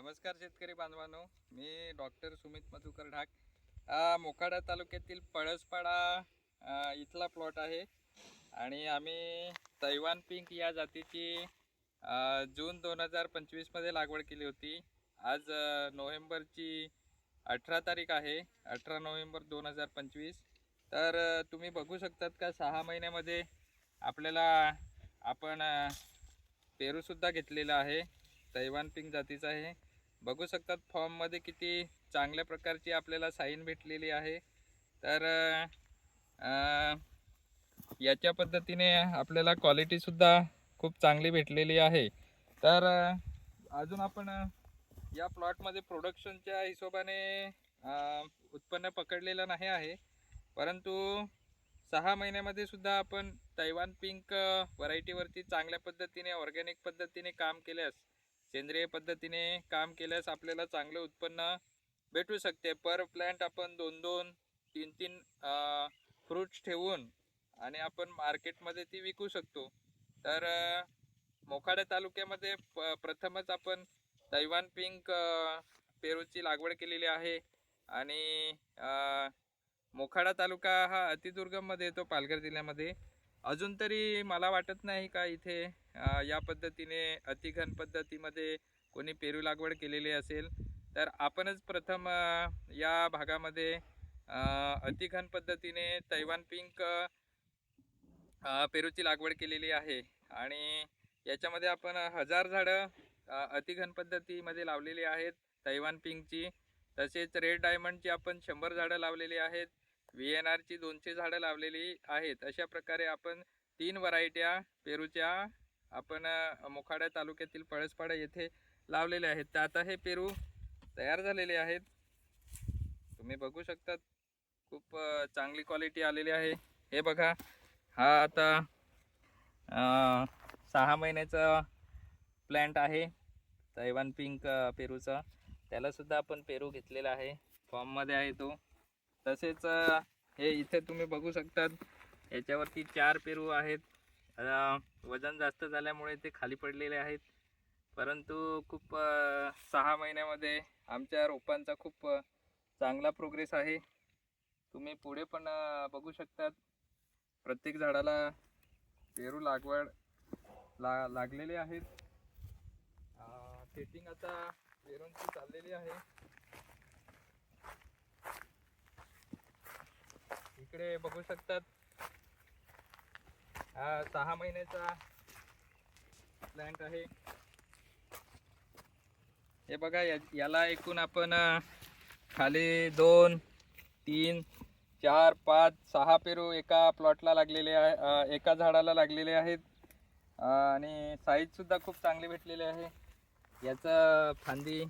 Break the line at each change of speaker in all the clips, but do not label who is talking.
नमस्कार शेतकरी बांधवांनो मी डॉक्टर सुमित मधुकर ढाक. मोखाडा तालुक्यातील पळसपाडा इथला प्लॉट आहे. आणि आम्ही तैवान पिंक या जातीची जून दोन हजार पंचवीसमध्ये लागवड केली होती. आज नोव्हेंबरची अठरा तारीख आहे अठरा नोव्हेंबर दोन हजार पंचवीस. तर तुम्ही बघू शकतात का सहा महिन्यामध्ये आपल्याला आपण पेरूसुद्धा घेतलेला आहे. तैवान पिंक जातीचा आहे. बघू शकतात फॉर्ममध्ये किती चांगल्या प्रकारची आपल्याला साईन भेटलेली आहे. तर याच्या पद्धतीने आपल्याला क्वालिटीसुद्धा खूप चांगली भेटलेली आहे. तर अजून आपण या प्लॉटमध्ये प्रोडक्शनच्या हिशोबाने उत्पन्न पकडलेलं नाही आहे. परंतु सहा महिन्यामध्ये सुद्धा आपण तैवान पिंक व्हरायटीवरती चांगल्या पद्धतीने ऑर्गॅनिक पद्धतीने काम केल्यास सेंद्रिय पद्धतीने काम केल्यास आपल्याला चांगले उत्पन्न भेटू शकते. पर प्लॅन्ट आपण दोन दोन तीन तीन फ्रूट्स ठेवून आणि आपण मार्केटमध्ये ती विकू शकतो. तर मोखाडा तालुक्यामध्ये प प्रथमच आपण दैवान पिंक पेरूची लागवड केलेली आहे. आणि मोखाडा तालुका हा अतिदुर्गममध्ये येतो पालघर जिल्ह्यामध्ये. अजून तरी मला वाटत नाही का इथे या पद्धतीने अतिघन पद्धतीमध्ये कोणी पेरू लागवड केलेली असेल. तर आपणच प्रथम या भागामध्ये अतिघन पद्धतीने तैवान पिंक पेरूची लागवड केलेली आहे. आणि याच्यामध्ये आपण हजार झाडं अतिघन पद्धतीमध्ये लावलेली आहेत तैवान पिंकची. तसेच रेड डायमंडची आपण शंभर झाडं लावलेली आहेत. व्ही एन आरची दोनशे झाडं लावलेली आहेत. अशा प्रकारे आपण तीन व्हरायट्या पेरूच्या आपण मोखाड्या मोखाडा तालुक्यातील पळसपाडा येथे लावलेले आहेत. तर आता हे पेरू तयार झालेले आहेत. तुम्ही बघू शकतात खूप चांगली क्वालिटी आलेली आहे. हे बघा हा आता सहा महिन्याचा प्लॅन्ट आहे तैवान पिंक पेरूचा. त्यालासुद्धा आपण पेरू घेतलेला आहे. फॉर्ममध्ये आहे तो. तसेच हे इथे तुम्ही बघू शकतात. याच्यावरती चार पेरू आहेत. वजन जास्त झाल्यामुळे ते खाली पडलेले आहेत. परंतु खूप सहा महिन्यामध्ये आमच्या रोपांचा खूप चांगला प्रोग्रेस आहे. तुम्ही पुढे पण बघू शकतात. प्रत्येक झाडाला पेरू लागवड ला लागलेले आहेत. सेटिंग आता पेरूंची चाललेली आहे. इकडे बघू शकतात. हा सहा महिन्याचा प्लांट आहे. हे बघा या याला एकूण आपण खाली दोन तीन चार पाच सहा पेरू एका प्लॉटला लागलेले आहे एका झाडाला लागलेले आहेत. आणि साईजसुद्धा खूप चांगली भेटलेली आहे. याचं फांदी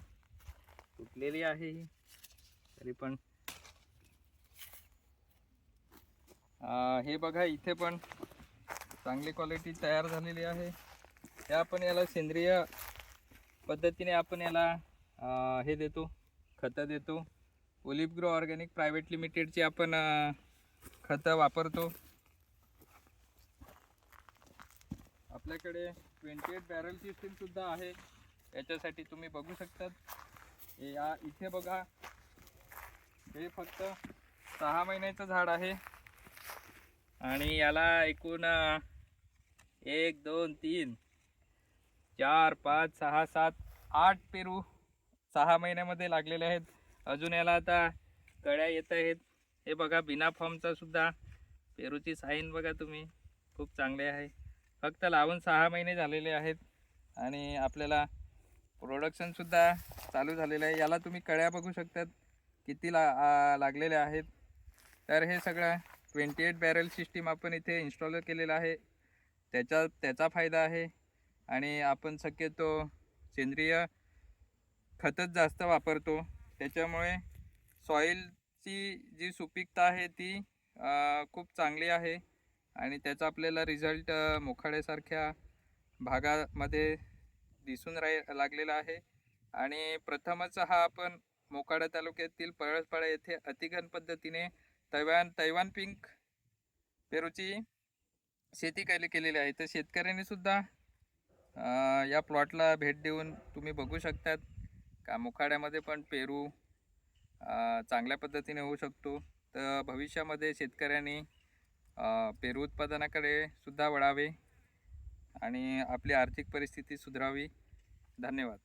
तुटलेली आहे. तरी पण हे बघा इथे पण चांगली क्वालिटी तयार झालेली आहे. हे आपण याला सेंद्रिय पद्धतीने आपण याला हे देतो खतं देतो. ओलिपग्रो ऑर्गॅनिक प्रायव्हेट लिमिटेडची आपण खतं वापरतो. आपल्याकडे ट्वेंटी एट बॅरल सिस्टीमसुद्धा आहे. याच्यासाठी तुम्ही बघू शकतात. या इथे बघा. हे फक्त सहा महिन्याचं झाड आहे. आणि याला एकूण एक दोन तीन चार पाच सहा सात आठ पेरू सहा महिन्यामध्ये लागलेले आहेत. अजून याला आता कळ्या येत आहेत. हे बघा बिना फॉर्मचा सुद्धा. पेरूची साईन बघा तुम्ही. खूप चांगले आहे. फक्त लावून सहा महिने झालेले आहेत. आणि आपल्याला प्रोडक्शनसुद्धा चालू झालेलं आहे. याला तुम्ही कळ्या बघू शकतात. किती ला लागलेल्या आहेत. तर हे सगळं ट्वेंटी एट बॅरल सिस्टीम आपण इथे इन्स्टॉल केलेलं आहे. त्याचा त्याचा फायदा आहे. आणि आपण शक्यतो सेंद्रिय खतच जास्त वापरतो. त्याच्यामुळे सॉईलची जी सुपीकता आहे ती खूप चांगली आहे. आणि त्याचा आपल्याला रिझल्ट मोखाड्यासारख्या भागामध्ये दिसून राही लागलेला आहे. आणि प्रथमच हा आपण मोखाडा तालुक्यातील पळसपाडा येथे अतिघन पद्धतीने तैवान तैवान पिंक पेरूची शेती केली केलेली आहे. तर शेतकऱ्यांनी सुद्धा या प्लॉटला भेट देऊन तुम्ही बघू शकतात. का मुखाड्यामध्ये पण पेरू चांगल्या पद्धतीने होऊ शकतो. तर भविष्यामध्ये शेतकऱ्यांनी पेरू उत्पादनाकडे सुद्धा वळावे आणि आपली आर्थिक परिस्थिती सुधारावी. धन्यवाद.